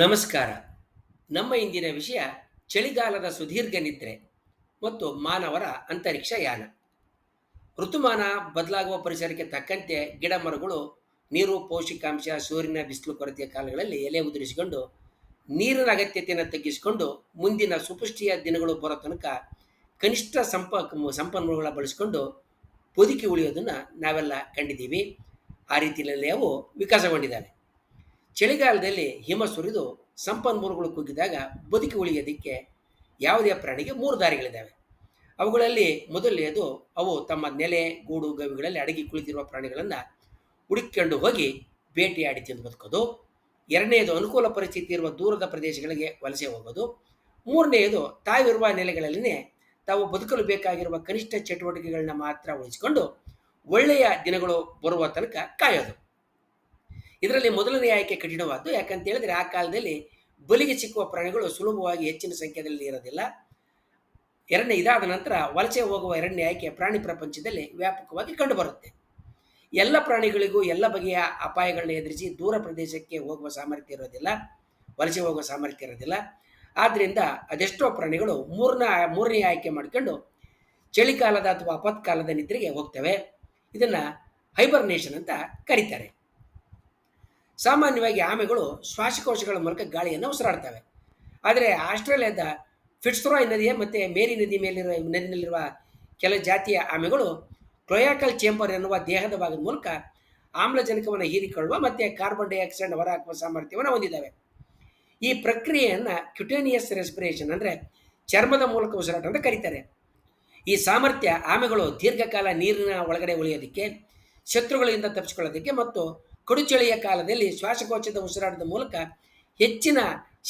ನಮಸ್ಕಾರ. ನಮ್ಮ ಇಂದಿನ ವಿಷಯ ಚಳಿಗಾಲದ ಸುದೀರ್ಘ ನಿದ್ರೆ ಮತ್ತು ಮಾನವರ ಅಂತರಿಕ್ಷ ಯಾನ. ಋತುಮಾನ ಬದಲಾಗುವ ಪರಿಸರಕ್ಕೆ ತಕ್ಕಂತೆ ಗಿಡ ಮರಗಳು, ನೀರು, ಪೌಷ್ಟಿಕಾಂಶ ಸೂರ್ಯನ ಬಿಸಿಲು ಕೊರತೆಯ ಕಾಲಗಳಲ್ಲಿ ಎಲೆ ಉದುರಿಸಿಕೊಂಡು, ನೀರಿನ ಅಗತ್ಯತೆಯನ್ನು ತಗ್ಗಿಸಿಕೊಂಡು ಮುಂದಿನ ಸುಪುಷ್ಟಿಯ ದಿನಗಳು ಬರೋ ತನಕ ಕನಿಷ್ಠ ಸಂಪ ಸಂಪನ್ಮೂಲಗಳ ಬಳಸಿಕೊಂಡು ಬದುಕಿ ಉಳಿಯೋದನ್ನು ನಾವೆಲ್ಲ ಕಂಡಿದ್ದೀವಿ. ಆ ರೀತಿಯಲ್ಲಿ ಅವು ವಿಕಾಸಗೊಂಡಿದ್ದಾವೆ. ಚಳಿಗಾಲದಲ್ಲಿ ಹಿಮ ಸುರಿದು ಸಂಪನ್ಮೂಲಗಳು ಕುಗ್ಗಿದಾಗ ಬದುಕಿ ಉಳಿಯೋದಕ್ಕೆ ಯಾವುದೇ ಪ್ರಾಣಿಗೆ ಮೂರು ದಾರಿಗಳಿದ್ದಾವೆ. ಅವುಗಳಲ್ಲಿ ಮೊದಲನೆಯದು, ಅವು ತಮ್ಮ ನೆಲೆ, ಗೂಡು, ಗವಿಗಳಲ್ಲಿ ಅಡಗಿ ಕುಳಿತಿರುವ ಪ್ರಾಣಿಗಳನ್ನು ಹುಡುಕಿಕೊಂಡು ಹೋಗಿ ಬೇಟೆಯಾಡಿ ತಿಂದು ಬದುಕೋದು. ಎರಡನೆಯದು, ಅನುಕೂಲ ಪರಿಸ್ಥಿತಿ ಇರುವ ದೂರದ ಪ್ರದೇಶಗಳಿಗೆ ವಲಸೆ ಹೋಗೋದು. ಮೂರನೆಯದು, ತಾವಿರುವ ನೆಲೆಗಳಲ್ಲಿನೇ ತಾವು ಬದುಕಲು ಬೇಕಾಗಿರುವ ಕನಿಷ್ಠ ಚಟುವಟಿಕೆಗಳನ್ನ ಮಾತ್ರ ಉಳಿಸಿಕೊಂಡು ಒಳ್ಳೆಯ ದಿನಗಳು ಬರುವ ತನಕ ಕಾಯೋದು. ಇದರಲ್ಲಿ ಮೊದಲನೇ ಆಯ್ಕೆ ಕಠಿಣವಾದ್ದು. ಯಾಕಂತ ಹೇಳಿದ್ರೆ ಆ ಕಾಲದಲ್ಲಿ ಬಲಿಗೆ ಸಿಕ್ಕುವ ಪ್ರಾಣಿಗಳು ಸುಲಭವಾಗಿ ಹೆಚ್ಚಿನ ಸಂಖ್ಯೆಯಲ್ಲಿ ಇರೋದಿಲ್ಲ. ಎರಡನೇ ಇದಾದ ನಂತರ ವಲಸೆ ಹೋಗುವ ಎರಡನೇ ಆಯ್ಕೆ ಪ್ರಾಣಿ ಪ್ರಪಂಚದಲ್ಲಿ ವ್ಯಾಪಕವಾಗಿ ಕಂಡುಬರುತ್ತೆ. ಎಲ್ಲ ಪ್ರಾಣಿಗಳಿಗೂ ಎಲ್ಲ ಬಗೆಯ ಅಪಾಯಗಳನ್ನ ಎದುರಿಸಿ ದೂರ ಪ್ರದೇಶಕ್ಕೆ ಹೋಗುವ ಸಾಮರ್ಥ್ಯ ಇರೋದಿಲ್ಲ. ವಲಸೆ ಹೋಗುವ ಸಾಮರ್ಥ್ಯ ಇರೋದಿಲ್ಲ. ಆದ್ದರಿಂದ ಅದೆಷ್ಟೋ ಪ್ರಾಣಿಗಳು ಮೂರನ ಮೂರನೇ ಆಯ್ಕೆ ಮಾಡಿಕೊಂಡು ಚಳಿಗಾಲದ ಅಥವಾ ಅಪತ್ಕಾಲದ ನಿದ್ರೆಗೆ ಹೋಗ್ತವೆ. ಇದನ್ನು ಹೈಬರ್ನೇಷನ್ ಅಂತ ಕರೀತಾರೆ. ಸಾಮಾನ್ಯವಾಗಿ ಆಮೆಗಳು ಶ್ವಾಸಕೋಶಗಳ ಮೂಲಕ ಗಾಳಿಯನ್ನು ಉಸಿರಾಡ್ತವೆ. ಆದರೆ ಆಸ್ಟ್ರೇಲಿಯಾದ ಫಿಟ್ಸ್ರಾಯ್ ನದಿಯ ಮತ್ತು ಮೇರಿ ನದಿ ಮೇಲಿರುವ ನದಿನಲ್ಲಿರುವ ಕೆಲ ಜಾತಿಯ ಆಮೆಗಳು ಕ್ಲೊಯಾಕಲ್ ಚೇಂಬರ್ ಎನ್ನುವ ದೇಹದ ಭಾಗದ ಮೂಲಕ ಆಮ್ಲಜನಕವನ್ನು ಹೀರಿಕೊಳ್ಳುವ ಮತ್ತು ಕಾರ್ಬನ್ ಡೈಆಕ್ಸೈಡ್ ಹೊರಹಾಕುವ ಸಾಮರ್ಥ್ಯವನ್ನು ಹೊಂದಿದ್ದಾವೆ. ಈ ಪ್ರಕ್ರಿಯೆಯನ್ನು ಕ್ಯುಟೇನಿಯಸ್ ರೆಸ್ಪಿರೇಷನ್ ಅಂದರೆ ಚರ್ಮದ ಮೂಲಕ ಉಸಿರಾಟ ಅಂತ ಕರೀತಾರೆ. ಈ ಸಾಮರ್ಥ್ಯ ಆಮೆಗಳು ದೀರ್ಘಕಾಲ ನೀರಿನ ಒಳಗಡೆ ಉಳಿಯೋದಕ್ಕೆ, ಶತ್ರುಗಳಿಂದ ತಪ್ಪಿಸ್ಕೊಳ್ಳೋದಕ್ಕೆ ಮತ್ತು ಕಡುಚಳಿಯ ಕಾಲದಲ್ಲಿ ಶ್ವಾಸಕೋಶದ ಉಸಿರಾಟದ ಮೂಲಕ ಹೆಚ್ಚಿನ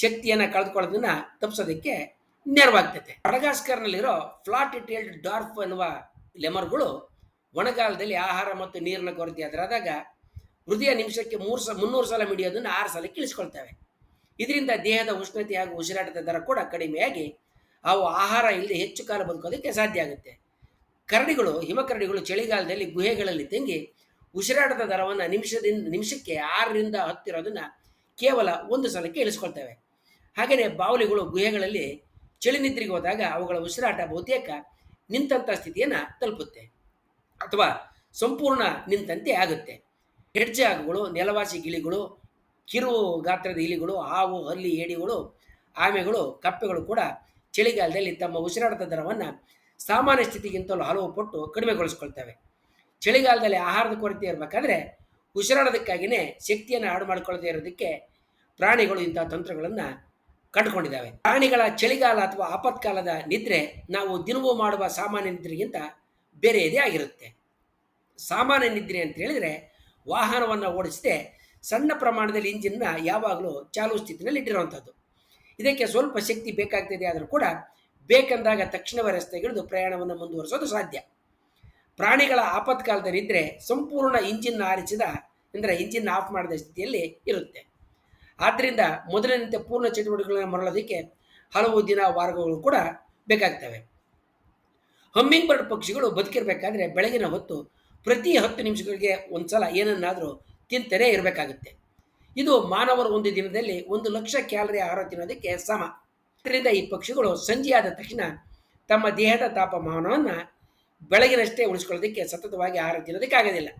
ಶಕ್ತಿಯನ್ನು ಕಳೆದುಕೊಳ್ಳೋದನ್ನು ತಪ್ಪಿಸೋದಕ್ಕೆ ನೆರವಾಗ್ತೈತೆ. ಮಡಗಾಸ್ಕರ್ನಲ್ಲಿರೋ ಫ್ಲಾಟ್ ಟೇಲ್ಡ್ ಡಾರ್ಫ್ ಎನ್ನುವ ಲೆಮರ್ಗಳು ಒಣಗಾಲದಲ್ಲಿ ಆಹಾರ ಮತ್ತು ನೀರಿನ ಕೊರತೆ ಅದರಾದಾಗ ಹೃದಯ ನಿಮಿಷಕ್ಕೆ ಮೂರು ಸ, ಮುನ್ನೂರು ಸಲ ಮಿಡಿಯೋದನ್ನು ಆರು ಸಲ ಕಿಳಿಸ್ಕೊಳ್ತವೆ. ಇದರಿಂದ ದೇಹದ ಉಷ್ಣತೆ ಹಾಗೂ ಉಸಿರಾಟದ ದರ ಕೂಡ ಕಡಿಮೆಯಾಗಿ ಅವು ಆಹಾರ ಇಲ್ಲದೆ ಹೆಚ್ಚು ಕಾಲ ಬದುಕೋದಕ್ಕೆ ಸಾಧ್ಯ ಆಗುತ್ತೆ. ಕರಡಿಗಳು, ಹಿಮಕರಡಿಗಳು ಚಳಿಗಾಲದಲ್ಲಿ ಗುಹೆಗಳಲ್ಲಿ ತಂಗಿ ಉಸಿರಾಟದ ದರವನ್ನು ನಿಮಿಷದಿಂದ, ನಿಮಿಷಕ್ಕೆ ಆರರಿಂದ ಹತ್ತಿರೋದನ್ನು ಕೇವಲ ಒಂದು ಸಲಕ್ಕೆ ಇಳಿಸ್ಕೊಳ್ತೇವೆ. ಹಾಗೆಯೇ ಬಾವಲಿಗಳು ಗುಹೆಗಳಲ್ಲಿ ಚಳಿ ನಿದ್ರೆಗೆ ಹೋದಾಗ ಅವುಗಳ ಉಸಿರಾಟ ಬಹುತೇಕ ನಿಂತಹ ಸ್ಥಿತಿಯನ್ನು ತಲುಪುತ್ತೆ ಅಥವಾ ಸಂಪೂರ್ಣ ನಿಂತಂತೆ ಆಗುತ್ತೆ. ಹೆಡ್ಜಾಗಗಳು ನೆಲವಾಸಿ ಗಿಳಿಗಳು, ಕಿರು ಗಾತ್ರದ ಇಲಿಗಳು, ಹಾವು, ಹಲ್ಲಿ ಏಡಿಗಳು ಆಮೆಗಳು, ಕಪ್ಪೆಗಳು ಕೂಡ ಚಳಿಗಾಲದಲ್ಲಿ ತಮ್ಮ ಉಸಿರಾಟದ ದರವನ್ನು ಸಾಮಾನ್ಯ ಸ್ಥಿತಿಗಿಂತಲೂ ಹಲವು ಪಟ್ಟು ಕಡಿಮೆಗೊಳಿಸ್ಕೊಳ್ತವೆ. ಚಳಿಗಾಲದಲ್ಲಿ ಆಹಾರದ ಕೊರತೆ ಇರಬೇಕಾದ್ರೆ ಉಸಿರಾಡೋದಕ್ಕಾಗಿಯೇ ಶಕ್ತಿಯನ್ನು ಹಾಡು ಮಾಡಿಕೊಳ್ಳದೇ ಇರೋದಕ್ಕೆ ಪ್ರಾಣಿಗಳು ಇಂತಹ ತಂತ್ರಗಳನ್ನು ಕಂಡುಕೊಂಡಿದ್ದಾವೆ ಪ್ರಾಣಿಗಳ ಚಳಿಗಾಲ ಅಥವಾ ಆಪತ್ಕಾಲದ ನಿದ್ರೆ ನಾವು ದಿನವೂ ಮಾಡುವ ಸಾಮಾನ್ಯ ನಿದ್ರೆಗಿಂತ ಬೇರೆಯದೇ ಆಗಿರುತ್ತೆ. ಸಾಮಾನ್ಯ ನಿದ್ರೆ ಅಂತ ಹೇಳಿದರೆ ವಾಹನವನ್ನು ಓಡಿಸದೆ ಸಣ್ಣ ಪ್ರಮಾಣದಲ್ಲಿ ಇಂಜಿನ್ನ ಯಾವಾಗಲೂ ಚಾಲು ಸ್ಥಿತಿನಲ್ಲಿ ಇಟ್ಟಿರುವಂಥದ್ದು. ಇದಕ್ಕೆ ಸ್ವಲ್ಪ ಶಕ್ತಿ ಬೇಕಾಗ್ತದೆ ಆದರೂ ಕೂಡ ಬೇಕೆಂದಾಗ ತಕ್ಷಣವೇ ರಸ್ತೆಗಿಳಿದು ಪ್ರಯಾಣವನ್ನು ಮುಂದುವರಿಸೋದು ಸಾಧ್ಯ. ಪ್ರಾಣಿಗಳ ಆಪತ್ಕಾಲದ ನಿದ್ರೆ ಸಂಪೂರ್ಣ ಇಂಜಿನ್ ಆರಿಸಿದ ಅಂದರೆ ಇಂಜಿನ್ ಆಫ್ ಮಾಡಿದ ಸ್ಥಿತಿಯಲ್ಲಿ ಇರುತ್ತೆ. ಆದ್ದರಿಂದ ಮೊದಲಿನಂತೆ ಪೂರ್ಣ ಚಟುವಟಿಕೆಗಳನ್ನು ಮರಳೋದಕ್ಕೆ ಹಲವು ದಿನ ವಾರಗಳು ಕೂಡ ಬೇಕಾಗ್ತವೆ. ಹಮ್ಮಿಂಗ್ ಬರ್ಡ್ ಪಕ್ಷಿಗಳು ಬದುಕಿರಬೇಕಾದ್ರೆ ಬೆಳಗಿನ ಹೊತ್ತು ಪ್ರತಿ ಹತ್ತು ನಿಮಿಷಗಳಿಗೆ ಒಂದು ಸಲ ಏನನ್ನಾದರೂ ತಿಂತಲೇ ಇರಬೇಕಾಗುತ್ತೆ. ಇದು ಮಾನವರು ಒಂದು ದಿನದಲ್ಲಿ ಒಂದು ಲಕ್ಷ ಕ್ಯಾಲರಿ ಆಹಾರ ತಿನ್ನೋದಕ್ಕೆ ಸಮ. ಇದರಿಂದ ಈ ಪಕ್ಷಿಗಳು ಸಂಜೆಯಾದ ತಕ್ಷಣ ತಮ್ಮ ದೇಹದ ತಾಪಮಾನವನ್ನು ಬೆಳಗಿನಷ್ಟೇ ಉಳಿಸ್ಕೊಳ್ಳೋದಕ್ಕೆ ಸತತವಾಗಿ ಆಹಾರ ತಿನ್ನೋದಕ್ಕೆ ಆಗೋದಿಲ್ಲ.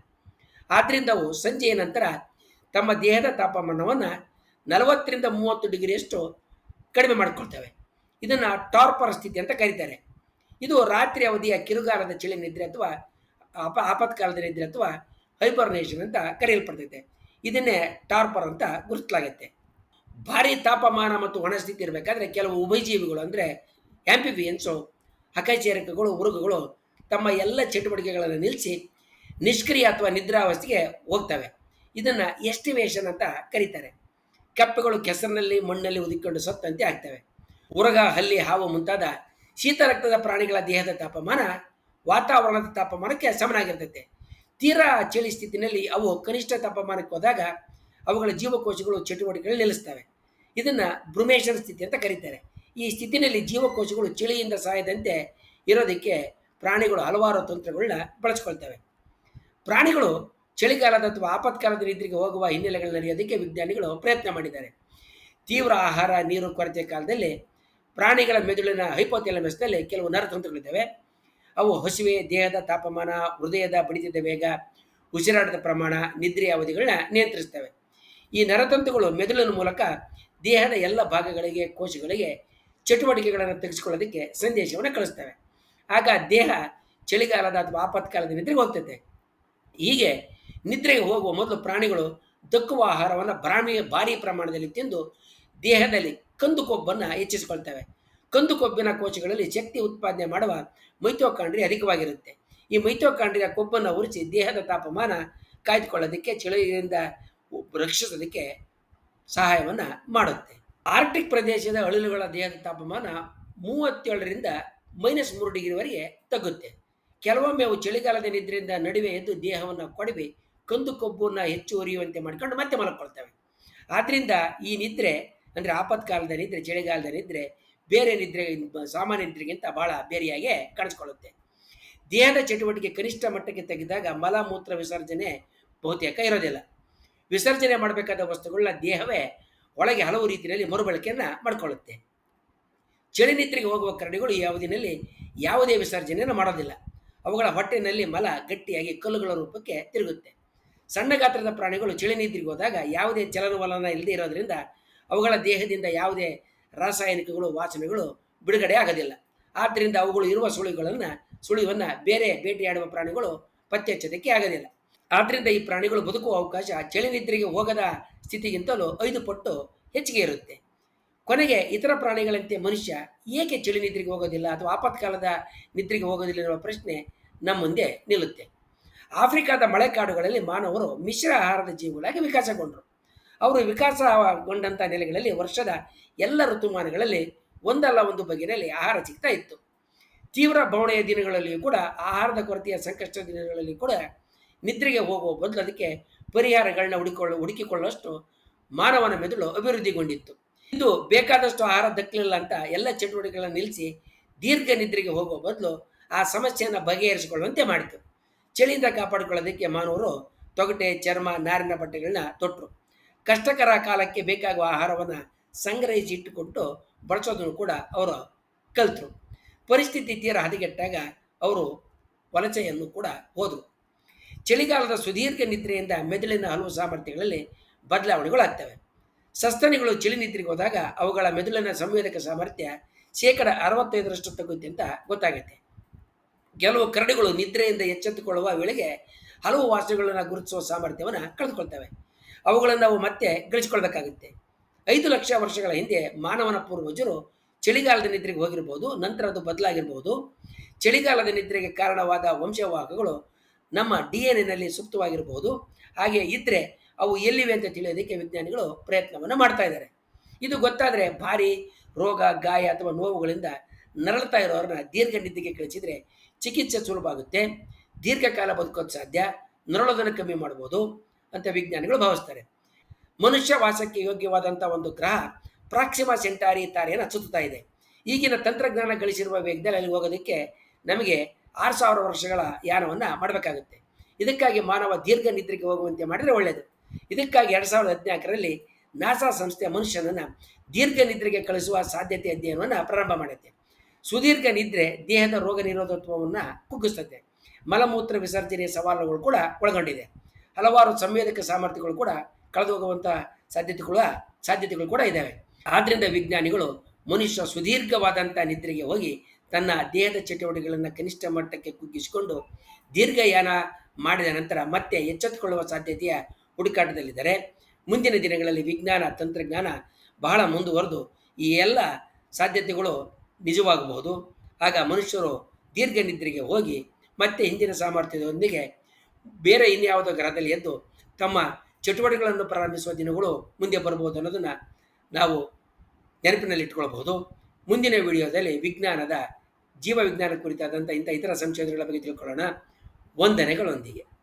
ಆದ್ದರಿಂದ ಅವು ಸಂಜೆಯ ನಂತರ ತಮ್ಮ ದೇಹದ ತಾಪಮಾನವನ್ನು ನಲವತ್ತರಿಂದ ಮೂವತ್ತು ಡಿಗ್ರಿಯಷ್ಟು ಕಡಿಮೆ ಮಾಡಿಕೊಳ್ತವೆ. ಇದನ್ನು ಟಾರ್ಪರ್ ಸ್ಥಿತಿ ಅಂತ ಕರೀತಾರೆ. ಇದು ರಾತ್ರಿ ಅವಧಿಯ ಕಿರುಗಾಲದ ಚಳಿ ನಿದ್ರೆ ಅಥವಾ ಅಪ ಆಪತ್ಕಾಲದ ನಿದ್ರೆ ಅಥವಾ ಹೈಬರ್ನೇಷನ್ ಅಂತ ಕರೆಯಲ್ಪಡ್ತೈತೆ. ಇದನ್ನೇ ಟಾರ್ಪರ್ ಅಂತ ಗುರುತಿಸಲಾಗುತ್ತೆ ಭಾರಿ ತಾಪಮಾನ ಮತ್ತು ಒಣಸ್ಥಿತಿ ಇರಬೇಕಾದ್ರೆ ಕೆಲವು ಉಭಯಜೀವಿಗಳು ಅಂದರೆ ಆ್ಯಂಪಿಬಿಯನ್ಸು ಹಕಚೇರಕಗಳು ಉರುಗುಗಳು ತಮ್ಮ ಎಲ್ಲ ಚಟುವಟಿಕೆಗಳನ್ನು ನಿಲ್ಲಿಸಿ ನಿಷ್ಕ್ರಿಯ ಅಥವಾ ನಿದ್ರಾವಸ್ಥೆಗೆ ಹೋಗ್ತವೆ. ಇದನ್ನು ಎಸ್ಟಿಮೇಷನ್ ಅಂತ ಕರೀತಾರೆ. ಕಪ್ಪೆಗಳು ಕೆಸರಿನಲ್ಲಿ, ಮಣ್ಣಲ್ಲಿ ಉದಿಕೊಂಡು ಸತ್ತಂತೆ ಆಗ್ತವೆ. ಉರಗ, ಹಲ್ಲಿ, ಹಾವು ಮುಂತಾದ ಶೀತ ರಕ್ತದ ಪ್ರಾಣಿಗಳ ದೇಹದ ತಾಪಮಾನ ವಾತಾವರಣದ ತಾಪಮಾನಕ್ಕೆ ಸಮನಾಗಿರ್ತೈತೆ. ತೀರಾ ಚಳಿ ಸ್ಥಿತಿನಲ್ಲಿ ಅವು ಕನಿಷ್ಠ ತಾಪಮಾನಕ್ಕೆ ಹೋದಾಗ ಅವುಗಳ ಜೀವಕೋಶಗಳು ಚಟುವಟಿಕೆಗಳು ನಿಲ್ಲಿಸ್ತವೆ. ಇದನ್ನು ಬ್ರುಮೇಷನ್ ಸ್ಥಿತಿ ಅಂತ ಕರೀತಾರೆ. ಈ ಸ್ಥಿತಿನಲ್ಲಿ ಜೀವಕೋಶಗಳು ಚಳಿಯಿಂದ ಸಾಯದಂತೆ ಇರೋದಕ್ಕೆ ಪ್ರಾಣಿಗಳು ಹಲವಾರು ತಂತ್ರಗಳನ್ನ ಬಳಸ್ಕೊಳ್ತವೆ. ಪ್ರಾಣಿಗಳು ಚಳಿಗಾಲದ ಅಥವಾ ಆಪತ್ಕಾಲದ ರೀತಿಗೆ ಹೋಗುವ ಹಿನ್ನೆಲೆಗಳನ್ನ ಅರಿಯೋದಕ್ಕೆ ವಿಜ್ಞಾನಿಗಳು ಪ್ರಯತ್ನ ಮಾಡಿದ್ದಾರೆ. ತೀವ್ರ ಆಹಾರ, ನೀರು ಕೊರತೆ ಕಾಲದಲ್ಲಿ ಪ್ರಾಣಿಗಳ ಮೆದುಳಿನ ಹೈಪೋಥೆಲಮಸ್ನಲ್ಲಿ ಕೆಲವು ನರತಂತ್ರಗಳಿದ್ದಾವೆ ಅವು ಹಸಿವೆ, ದೇಹದ ತಾಪಮಾನ, ಹೃದಯದ ಬಡಿತದ ವೇಗ, ಉಸಿರಾಟದ ಪ್ರಮಾಣ, ನಿದ್ರೆಯ ಅವಧಿಗಳನ್ನ ನಿಯಂತ್ರಿಸ್ತವೆ. ಈ ನರತಂತುಗಳು ಮೆದುಳಿನ ಮೂಲಕ ದೇಹದ ಎಲ್ಲ ಭಾಗಗಳಿಗೆ, ಕೋಶಗಳಿಗೆ ಚಟುವಟಿಕೆಗಳನ್ನು ತೆಗೆಸಿಕೊಳ್ಳೋದಕ್ಕೆ ಸಂದೇಶವನ್ನು ಕಳಿಸ್ತವೆ. ಆಗ ದೇಹ ಚಳಿಗಾಲದ ಅಥವಾ ಆಪತ್ಕಾಲದ ನಿದ್ರೆಗೆ ಹೋಗ್ತೈತೆ. ಹೀಗೆ ನಿದ್ರೆಗೆ ಹೋಗುವ ಮೊದಲು ಪ್ರಾಣಿಗಳು ದಕ್ಕುವ ಆಹಾರವನ್ನು ಭ್ರಾಮಿಯ ಭಾರಿ ಪ್ರಮಾಣದಲ್ಲಿ ತಿಂದು ದೇಹದಲ್ಲಿ ಕಂದು ಕೊಬ್ಬನ್ನು ಹೆಚ್ಚಿಸಿಕೊಳ್ತವೆ. ಕಂದು ಕೊಬ್ಬಿನ ಕೋಶಗಳಲ್ಲಿ ಶಕ್ತಿ ಉತ್ಪಾದನೆ ಮಾಡುವ ಮೈತೋಕಾಂಡ್ರಿ ಅಧಿಕವಾಗಿರುತ್ತೆ. ಈ ಮೈತೋಕಾಂಡ್ರಿಯ ಕೊಬ್ಬನ್ನು ಉರಿಸಿ ದೇಹದ ತಾಪಮಾನ ಕಾಯ್ದುಕೊಳ್ಳೋದಕ್ಕೆ, ಚಳಿಯಿಂದ ರಕ್ಷಿಸೋದಕ್ಕೆ ಸಹಾಯವನ್ನು ಮಾಡುತ್ತೆ. ಆರ್ಟಿಕ್ ಪ್ರದೇಶದ ಅಳಿಲುಗಳ ದೇಹದ ತಾಪಮಾನ ಮೂವತ್ತೇಳರಿಂದ ಮೈನಸ್ ಮೂರು ಡಿಗ್ರಿವರೆಗೆ ತಗ್ಗುತ್ತೆ. ಕೆಲವೊಮ್ಮೆ ಅವು ಚಳಿಗಾಲದ ನಿದ್ರೆಯಿಂದ ನಡುವೆ ಎದ್ದು ದೇಹವನ್ನು ಕೊಡವಿ, ಕಂದು ಕೊಬ್ಬನ್ನು ಹೆಚ್ಚು ಉರಿಯುವಂತೆ ಮಾಡಿಕೊಂಡು ಮತ್ತೆ ಮಲಕ್ಕೊಳ್ತವೆ ಆದ್ದರಿಂದ ಈ ನಿದ್ರೆ, ಅಂದರೆ ಆಪತ್ಕಾಲದ ನಿದ್ರೆ, ಚಳಿಗಾಲದ ನಿದ್ರೆ, ಬೇರೆ ನಿದ್ರೆ, ಸಾಮಾನ್ಯ ನಿದ್ರೆಗಿಂತ ಬಹಳ ಬೇರೆಯಾಗಿ ಕಾಣಿಸ್ಕೊಳ್ಳುತ್ತೆ. ದೇಹದ ಚಟುವಟಿಕೆ ಕನಿಷ್ಠ ಮಟ್ಟಕ್ಕೆ ತೆಗೆದಾಗ ಮಲ ಮೂತ್ರ ವಿಸರ್ಜನೆ ಬಹುತೇಕ ಇರೋದಿಲ್ಲ. ವಿಸರ್ಜನೆ ಮಾಡಬೇಕಾದ ವಸ್ತುಗಳನ್ನ ದೇಹವೇ ಒಳಗೆ ಹಲವು ರೀತಿಯಲ್ಲಿ ಮರುಬಳಕೆಯನ್ನು ಮಾಡಿಕೊಳ್ಳುತ್ತೆ. ಚಳಿ ನಿದ್ರೆಗೆ ಹೋಗುವ ಕರಡಿಗಳು ಈ ಅವಧಿನಲ್ಲಿ ಯಾವುದೇ ವಿಸರ್ಜನೆಯನ್ನು ಮಾಡೋದಿಲ್ಲ. ಅವುಗಳ ಹೊಟ್ಟೆನಲ್ಲಿ ಮಲ ಗಟ್ಟಿಯಾಗಿ ಕಲ್ಲುಗಳ ರೂಪಕ್ಕೆ ತಿರುಗುತ್ತೆ. ಸಣ್ಣ ಗಾತ್ರದ ಪ್ರಾಣಿಗಳು ಚಳಿ ನಿದ್ರೆಗೆ ಹೋದಾಗ ಯಾವುದೇ ಚಲನವಲನ ಇಲ್ಲದೆ ಇರೋದ್ರಿಂದ ಅವುಗಳ ದೇಹದಿಂದ ಯಾವುದೇ ರಾಸಾಯನಿಕಗಳು, ವಾಸನೆಗಳು ಬಿಡುಗಡೆ ಆಗೋದಿಲ್ಲ. ಆದ್ದರಿಂದ ಅವುಗಳು ಇರುವ ಸುಳಿಗಳನ್ನು, ಸುಳಿವನ್ನು ಬೇರೆ ಬೇಟೆಯಾಡುವ ಪ್ರಾಣಿಗಳು ಪತ್ತೆ ಹಚ್ಚೋದಕ್ಕೆ ಆಗೋದಿಲ್ಲ. ಆದ್ದರಿಂದ ಈ ಪ್ರಾಣಿಗಳು ಬದುಕುವ ಅವಕಾಶ ಚಳಿ ನಿದ್ರೆಗೆ ಹೋಗದ ಸ್ಥಿತಿಗಿಂತಲೂ ಐದು ಪಟ್ಟು ಹೆಚ್ಚಿಗೆ ಇರುತ್ತೆ. ಕೊನೆಗೆ ಇತರ ಪ್ರಾಣಿಗಳಂತೆ ಮನುಷ್ಯ ಏಕೆ ಚಳಿ ನಿದ್ರೆಗೆ ಹೋಗೋದಿಲ್ಲ ಅಥವಾ ಆಪತ್ಕಾಲದ ನಿದ್ರೆಗೆ ಹೋಗೋದಿಲ್ಲ ಎನ್ನುವ ಪ್ರಶ್ನೆ ನಮ್ಮ ಮುಂದೆ ನಿಲ್ಲುತ್ತೆ. ಆಫ್ರಿಕಾದ ಮಳೆಕಾಡುಗಳಲ್ಲಿ ಮಾನವರು ಮಿಶ್ರ ಆಹಾರದ ಜೀವಿಗಳಾಗಿ ವಿಕಾಸಗೊಂಡರು ಅವರು ವಿಕಾಸಗೊಂಡಂಥ ನೆಲೆಗಳಲ್ಲಿ ವರ್ಷದ ಎಲ್ಲ ಋತುಮಾನಗಳಲ್ಲಿ ಒಂದಲ್ಲ ಒಂದು ಬಗೆಯಲ್ಲಿ ಆಹಾರ ಸಿಗ್ತಾ ಇತ್ತು. ತೀವ್ರ ಬವಣೆಯ ದಿನಗಳಲ್ಲಿಯೂ ಕೂಡ, ಆಹಾರದ ಕೊರತೆಯ ಸಂಕಷ್ಟ ದಿನಗಳಲ್ಲಿ ಕೂಡ ನಿದ್ರೆಗೆ ಹೋಗುವ ಬದಲು ಅದಕ್ಕೆ ಪರಿಹಾರಗಳನ್ನ ಹುಡುಕೊಳ್ಳ, ಹುಡುಕಿಕೊಳ್ಳುವಷ್ಟು ಮಾನವನ ಮೆದುಳು ಅಭಿವೃದ್ಧಿಗೊಂಡಿತ್ತು. ಇದು ಬೇಕಾದಷ್ಟು ಆಹಾರ ದಕ್ಕಲಿಲ್ಲ ಅಂತ ಎಲ್ಲ ಚಟುವಟಿಕೆಗಳನ್ನು ನಿಲ್ಲಿಸಿ ದೀರ್ಘ ನಿದ್ರೆಗೆ ಹೋಗುವ ಬದಲು ಆ ಸಮಸ್ಯೆಯನ್ನು ಬಗೆಹರಿಸಿಕೊಳ್ಳುವಂತೆ ಮಾಡಿತು. ಚಳಿಯಿಂದ ಕಾಪಾಡಿಕೊಳ್ಳೋದಕ್ಕೆ ಮಾನವರು ತೊಗಟೆ, ಚರ್ಮ, ನಾರಿನ ಬಟ್ಟೆಗಳನ್ನ ತೊಟ್ಟರು ಕಷ್ಟಕರ ಕಾಲಕ್ಕೆ ಬೇಕಾಗುವ ಆಹಾರವನ್ನು ಸಂಗ್ರಹಿಸಿ ಇಟ್ಟುಕೊಟ್ಟು ಬಳಸೋದನ್ನು ಕೂಡ ಅವರು ಕಲಿತರು. ಪರಿಸ್ಥಿತಿ ತೀರ ಹದಗೆಟ್ಟಾಗ ಅವರು ವಲಸೆಯನ್ನು ಕೂಡ ಹೋದರು. ಚಳಿಗಾಲದ ಸುದೀರ್ಘ ನಿದ್ರೆಯಿಂದ ಮೆದುಳಿನ ಹಲವು ಸಾಮರ್ಥ್ಯಗಳಲ್ಲಿ ಬದಲಾವಣೆಗಳಾಗ್ತವೆ. ಸಸ್ತನಿಗಳು ಚಳಿ ನಿದ್ರೆಗೆ ಹೋದಾಗ ಅವುಗಳ ಮೆದುಳಿನ ಸಂವೇದಕ ಸಾಮರ್ಥ್ಯ ಶೇಕಡ ಅರವತ್ತೈದರಷ್ಟು ತಗ್ಗುತ್ತೆ ಅಂತ ಗೊತ್ತಾಗುತ್ತೆ ಕೆಲವು ಕರಡಿಗಳು ನಿದ್ರೆಯಿಂದ ಎಚ್ಚೆತ್ತುಕೊಳ್ಳುವ ವೇಳೆಗೆ ಹಲವು ವಾಸನೆಗಳನ್ನು ಗುರುತಿಸುವ ಸಾಮರ್ಥ್ಯವನ್ನು ಕಳೆದುಕೊಳ್ತವೆ. ಅವುಗಳನ್ನು ಅವು ಮತ್ತೆ ಗಳಿಸಿಕೊಳ್ಬೇಕಾಗುತ್ತೆ ಐದು ಲಕ್ಷ ವರ್ಷಗಳ ಹಿಂದೆ ಮಾನವನ ಪೂರ್ವಜರು ಚಳಿಗಾಲದ ನಿದ್ರೆಗೆ ಹೋಗಿರ್ಬೋದು, ನಂತರ ಅದು ಬದಲಾಗಿರ್ಬೋದು. ಚಳಿಗಾಲದ ನಿದ್ರೆಗೆ ಕಾರಣವಾದ ವಂಶವಾಹಕಗಳು ನಮ್ಮ ಡಿ ಎನ್ ಎನಲ್ಲಿ ಸುಪ್ತವಾಗಿರಬಹುದು ಹಾಗೆ ಇದ್ದರೆ ಅವು ಎಲ್ಲಿವೆ ಅಂತ ತಿಳಿಯೋದಕ್ಕೆ ವಿಜ್ಞಾನಿಗಳು ಪ್ರಯತ್ನವನ್ನು ಮಾಡ್ತಾ ಇದ್ದಾರೆ. ಇದು ಗೊತ್ತಾದರೆ ಭಾರಿ ರೋಗ, ಗಾಯ ಅಥವಾ ನೋವುಗಳಿಂದ ನರಳ್ತಾ ಇರೋರನ್ನ ದೀರ್ಘ ನಿದ್ದೆಗೆ ಕಳಿಸಿದರೆ ಚಿಕಿತ್ಸೆ ಸುಲಭ ಆಗುತ್ತೆ. ದೀರ್ಘಕಾಲ ಬದುಕೋದು ಸಾಧ್ಯ. ನರಳೋದನ್ನು ಕಮ್ಮಿ ಮಾಡ್ಬೋದು ಅಂತ ವಿಜ್ಞಾನಿಗಳು ಭಾವಿಸ್ತಾರೆ. ಮನುಷ್ಯ ವಾಸಕ್ಕೆ ಯೋಗ್ಯವಾದಂಥ ಒಂದು ಗ್ರಹ ಪ್ರಾಕ್ಸಿಮಾ ಸೆಂಟಾರಿ ತಾರೆಯನ್ನು ಸುತ್ತುತ್ತಾ ಇದೆ. ಈಗಿನ ತಂತ್ರಜ್ಞಾನ ಗಳಿಸಿರುವ ವೇಗದಲ್ಲಿ ಅಲ್ಲಿ ಹೋಗೋದಕ್ಕೆ ನಮಗೆ ಆರು ಸಾವಿರ ವರ್ಷಗಳ ಯಾನವನ್ನು ಮಾಡಬೇಕಾಗುತ್ತೆ. ಇದಕ್ಕಾಗಿ ಮಾನವ ದೀರ್ಘ ನಿದ್ರೆಗೆ ಹೋಗುವಂತೆ ಮಾಡಿದರೆ ಒಳ್ಳೆಯದು ಇದಕ್ಕಾಗಿ ಎರಡು ಸಾವಿರದ ಹದಿನಾಲ್ಕರಲ್ಲಿ ನಾಸಾ ಸಂಸ್ಥೆ ಮನುಷ್ಯನನ್ನು ದೀರ್ಘ ನಿದ್ರೆಗೆ ಕಳಿಸುವ ಸಾಧ್ಯತೆ ಅಧ್ಯಯನವನ್ನು ಪ್ರಾರಂಭ ಮಾಡುತ್ತೆ ಸುದೀರ್ಘ ನಿದ್ರೆ ದೇಹದ ರೋಗ ನಿರೋಧತ್ವವನ್ನು ಕುಗ್ಗಿಸುತ್ತೆ ಮಲಮೂತ್ರ ವಿಸರ್ಜನೆಯ ಸವಾಲುಗಳು ಕೂಡ ಒಳಗೊಂಡಿದೆ. ಹಲವಾರು ಸಂವೇದಕ ಸಾಮರ್ಥ್ಯಗಳು ಕೂಡ ಕಳೆದು ಹೋಗುವಂತಹ ಸಾಧ್ಯತೆಗಳು ಸಾಧ್ಯತೆಗಳು ಕೂಡ ಇದ್ದಾವೆ ಆದ್ದರಿಂದ ವಿಜ್ಞಾನಿಗಳು ಮನುಷ್ಯ ಸುದೀರ್ಘವಾದಂಥ ನಿದ್ರೆಗೆ ಹೋಗಿ ತನ್ನ ದೇಹದ ಚಟುವಟಿಕೆಗಳನ್ನು ಕನಿಷ್ಠ ಮಟ್ಟಕ್ಕೆ ಕುಗ್ಗಿಸಿಕೊಂಡು ದೀರ್ಘಯಾನ ಮಾಡಿದ ನಂತರ ಮತ್ತೆ ಎಚ್ಚೆತ್ತುಕೊಳ್ಳುವ ಸಾಧ್ಯತೆಯ ಹುಡುಕಾಟದಲ್ಲಿದ್ದಾರೆ. ಮುಂದಿನ ದಿನಗಳಲ್ಲಿ ವಿಜ್ಞಾನ, ತಂತ್ರಜ್ಞಾನ ಬಹಳ ಮುಂದುವರೆದು ಈ ಎಲ್ಲ ಸಾಧ್ಯತೆಗಳು ನಿಜವಾಗಬಹುದು. ಆಗ ಮನುಷ್ಯರು ದೀರ್ಘ ನಿದ್ರೆಗೆ ಹೋಗಿ ಮತ್ತೆ ಹಿಂದಿನ ಸಾಮರ್ಥ್ಯದೊಂದಿಗೆ ಬೇರೆ ಇನ್ಯಾವುದೋ ಗ್ರಹದಲ್ಲಿ ಎದ್ದು ತಮ್ಮ ಚಟುವಟಿಕೆಗಳನ್ನು ಪ್ರಾರಂಭಿಸುವ ದಿನಗಳು ಮುಂದೆ ಬರಬಹುದು ಅನ್ನೋದನ್ನು ನಾವು ನೆನಪಿನಲ್ಲಿಟ್ಕೊಳ್ಬಹುದು ಮುಂದಿನ ವಿಡಿಯೋದಲ್ಲಿ ವಿಜ್ಞಾನದ ಜೀವ ವಿಜ್ಞಾನ ಕುರಿತಾದಂಥ ಇಂಥ ಇತರ ಸಂಶೋಧನೆಗಳ ಬಗ್ಗೆ ತಿಳ್ಕೊಳ್ಳೋಣ. ವಂದನೆಗಳೊಂದಿಗೆ.